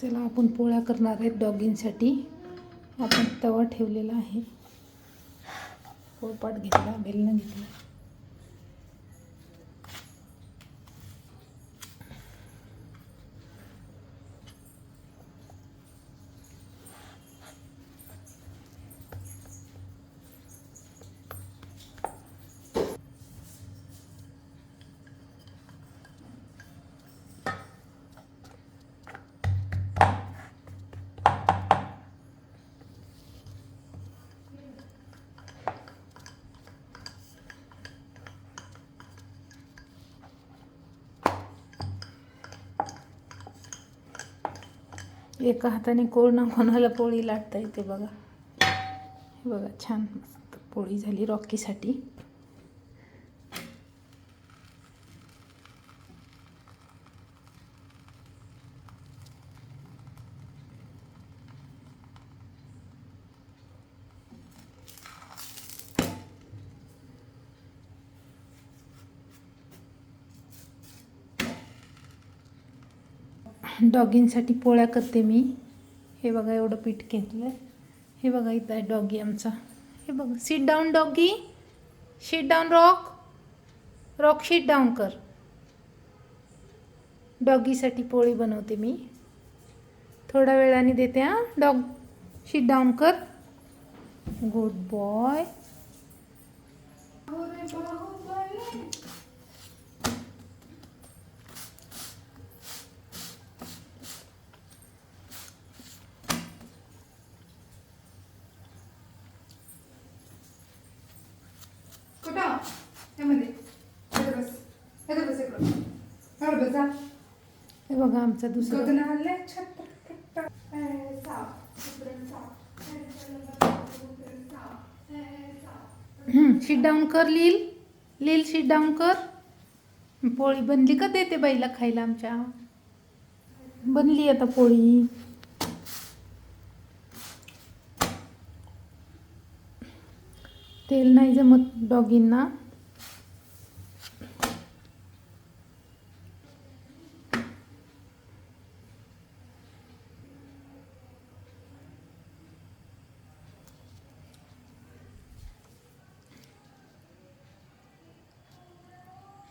चला आपण पोळ्या करणार आहेत डॉगींसाठी आपण तवा ठेवलेला आहे. पोळपाट घेतला बेलणं घेतला. एका हाताने कोण कोणाला पोळी लाटता येते बघा. हे बघा छान मस्त पोळी झाली रॉकीसाठी. डॉगींसाठी पोळ्या करते मी. हे बघा एवढं पीठ घेतलं हे बघा इथं आहे डॉगी आमचा. हे बघा sit down doggy. Sit down Rock Rock sit down कर. डॉगीसाठी पोळी बनवते मी. थोड्या वेळाने देते हां. डॉग शीट डाऊन कर. गुड बॉय जा. हे बघा आमचा दुसरा. शीट डाऊन कर लील. लील शीट डाऊन कर. पोळी बनली का देते बाईला खायला आमच्या? बनली आता पोळी. तेल नाही जमत डॉगींना